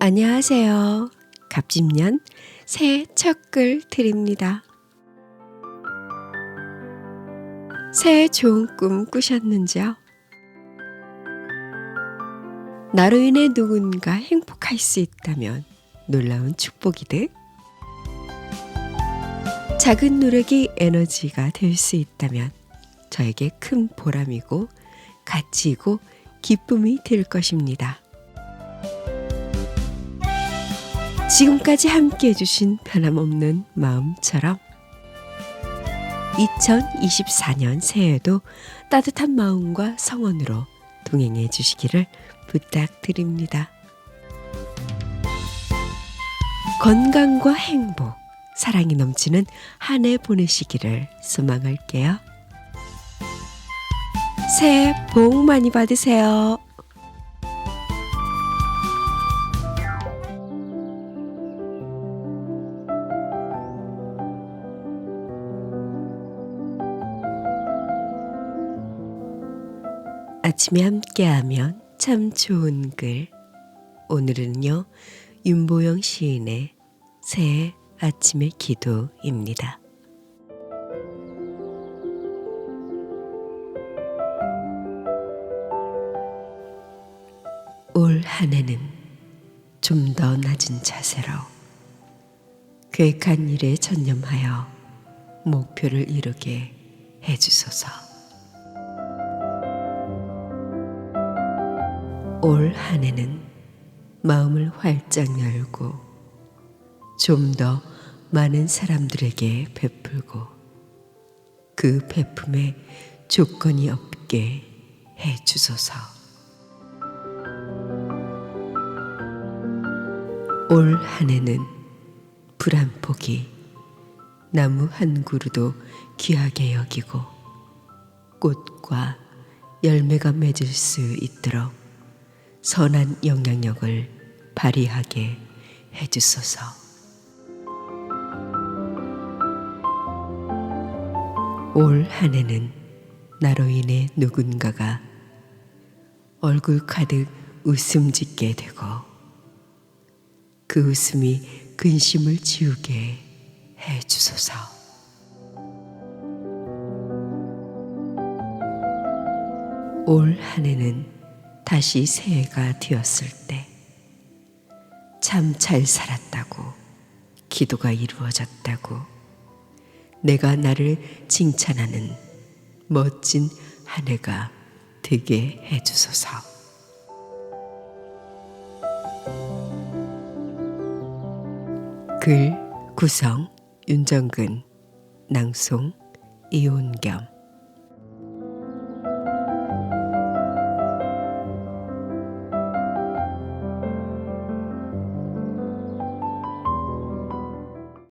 안녕하세요. 갑진년 새해 첫글 드립니다. 새해 좋은 꿈 꾸셨는지요? 나로 인해 누군가 행복할 수 있다면 놀라운 축복이듯 작은 노력이 에너지가 될 수 있다면 저에게 큰 보람이고 가치이고 기쁨이 될 것입니다. 지금까지 함께 해주신 변함없는 마음처럼 2024년 새해에도 따뜻한 마음과 성원으로 동행해 주시기를 부탁드립니다. 건강과 행복, 사랑이 넘치는 한 해 보내시기를 소망할게요. 새해 복 많이 받으세요. 아침에 함께하면 참 좋은 글. 오늘은요, 윤보영 시인의 새해 아침의 기도입니다. 올 한 해는 좀 더 낮은 자세로 계획한 일에 전념하여 목표를 이루게 해주소서. 올 한 해는 마음을 활짝 열고 좀 더 많은 사람들에게 베풀고 그 베품에 조건이 없게 해 주소서. 올 한 해는 불한 폭이 나무 한 그루도 귀하게 여기고 꽃과 열매가 맺을 수 있도록 선한 영향력을 발휘하게 해주소서. 올 한 해는 나로 인해 누군가가 얼굴 가득 웃음 짓게 되고 그 웃음이 근심을 지우게 해 주소서. 올 한 해는 다시 새해가 되었을 때 참 잘 살았다고 기도가 이루어졌다고 내가 나를 칭찬하는 멋진 한 해가 되게 해 주소서. 글 구성 윤정근 낭송 이온겸